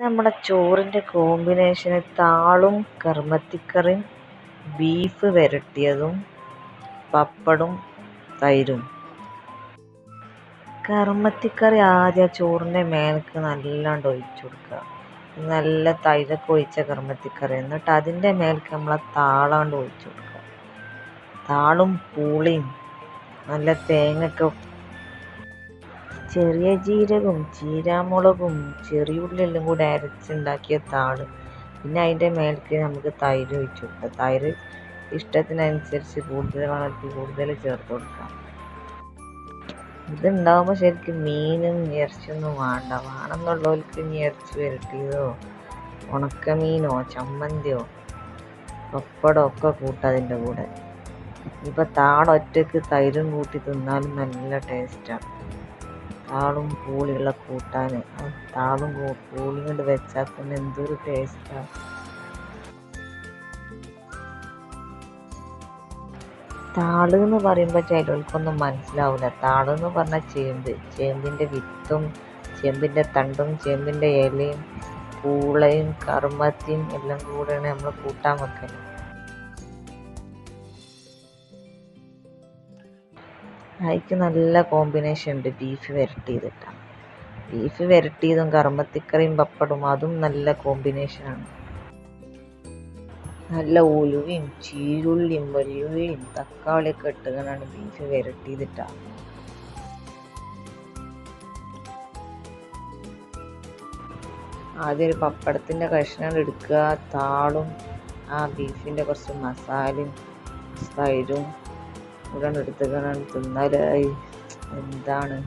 നമ്മുടെ ചോറിന്റെ കോമ്പിനേഷന് താളും കർമ്മത്തിക്കറിയും ബീഫ് വരട്ടിയതും പപ്പടും തൈരും. കർമ്മത്തിക്കറി ആദ്യം ആ ചോറിന്റെ മേലേക്ക് നല്ലാണ്ട് ഒഴിച്ചു കൊടുക്കുക. നല്ല തൈരൊക്കെ ഒഴിച്ച കർമ്മത്തിക്കറി എന്നിട്ട് അതിന്റെ മേലേക്ക് നമ്മൾ താളാണ്ട് ഒഴിച്ചു കൊടുക്കുക. താളും പൂളിയും നല്ല തേങ്ങയൊക്കെ ചെറിയ ജീരകവും ചീരാമുളകും ചെറിയുള്ളി എല്ലാം കൂടി അരച്ചുണ്ടാക്കിയ താൾ. പിന്നെ അതിന്റെ മേലേക്ക് നമുക്ക് തൈര് ഒഴിച്ചു കൊടുക്കാം. തൈര് ഇഷ്ടത്തിനനുസരിച്ച് കൂടുതൽ വേണമെങ്കിൽ കൂടുതൽ ചേർത്ത് കൊടുക്കാം. ഇതുണ്ടാകുമ്പോൾ ശരിക്കും മീനും ഇറച്ചിയൊന്നും വേണ്ട. വേണമെന്നുള്ളവർക്ക് ഇനി ഇറച്ചി വരട്ടിയതോ ഉണക്കമീനോ ചമ്മന്തിയോ പപ്പടം ഒക്കെ കൂട്ടാം അതിന്റെ കൂടെ. ഇപ്പം താളൊറ്റയ്ക്ക് തൈരും കൂട്ടി തിന്നാലും നല്ല ടേസ്റ്റാണ് താളും പൂളിയുള്ള കൂട്ടാൻ താളും പൂളിയും കൊണ്ട് വെച്ചാൽ തന്നെ എന്തൊരു ടേസ്റ്റാണ് താൾ എന്ന് പറയുമ്പോൾ ചിലർക്കൊന്നും മനസ്സിലാവില്ല താൾ എന്ന് പറഞ്ഞാൽ ചേമ്പ് ചേമ്പിന്റെ വിത്തും ചേമ്പിന്റെ തണ്ടും ചേമ്പിന്റെ ഇലയും പൂളയും കറുമത്തിയും എല്ലാം കൂടെയാണ് നമ്മൾ കൂട്ടാൻ വെക്കൽ അതിക്ക് നല്ല കോമ്പിനേഷൻ ഉണ്ട് ബീഫ് വരട്ടിയതിട്ടാണ് ബീഫ് വരട്ടിയതും കറുമത്തിക്കറിയും പപ്പടും അതും നല്ല കോമ്പിനേഷനാണ് നല്ല ഉലുവയും ചീരുള്ളിയും വലിയുള്ളിയും തക്കാളിയൊക്കെ ഇട്ടുകൊണ്ടാണ് ബീഫ് വരട്ടിയതിട്ടാണ് ആദ്യം ഒരു പപ്പടത്തിന്റെ കഷ്ണം എടുക്കുക താളും ആ ബീഫിന്റെ കുറച്ച് മസാലയും തൈരും ഇവിടെ എടുത്തുകൊണ്ടാണ് തിന്നാലായി എന്താണ്?